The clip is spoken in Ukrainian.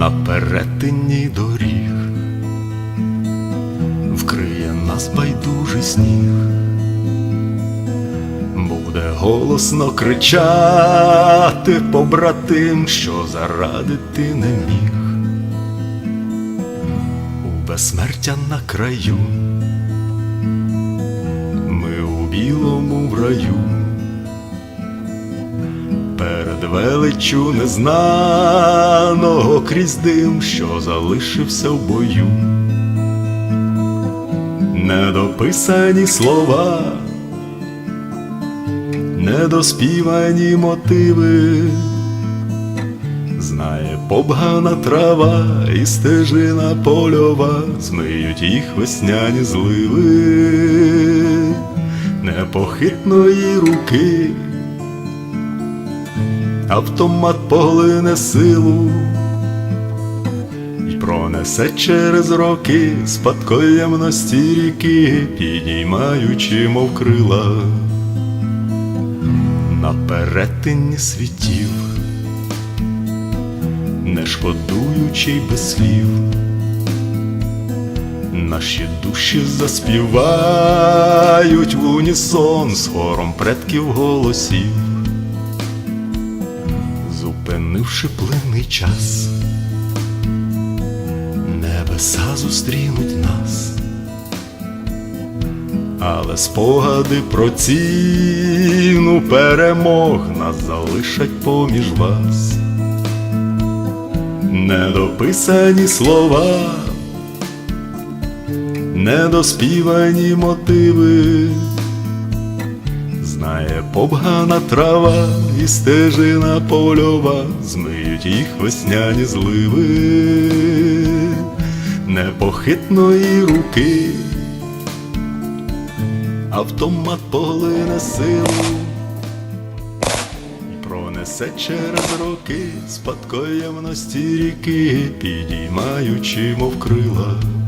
на перетині доріг, вкриє нас байдужий сніг, буде голосно кричати побратим, що заради ти не міг, у безсмертя на краю, ми у білому в раю перед величчю незнаного крізь дим, що залишився в бою. Недописані слова, недоспівані мотиви, знає побгана трава і стежина польова, змиють їх весняні зливи, непохитної руки автомат поглине силу І пронесе через роки спадкоємності ріки, підіймаючи, мов крила на перетині світів, не шкодуючи без слів. Наші душі заспівають в унісон з хором предків голосів зупинивши плинний час, небеса зустрінуть нас, але спогади про ціну перемог нас залишать поміж вас, недописані слова, недоспівані мотиви знає побгана трава і стежина польова, змиють їх весняні зливи, непохитної руки, автомат поглине силу. Пронесе через роки спадкоємності ріки, підіймаючи, мов крила.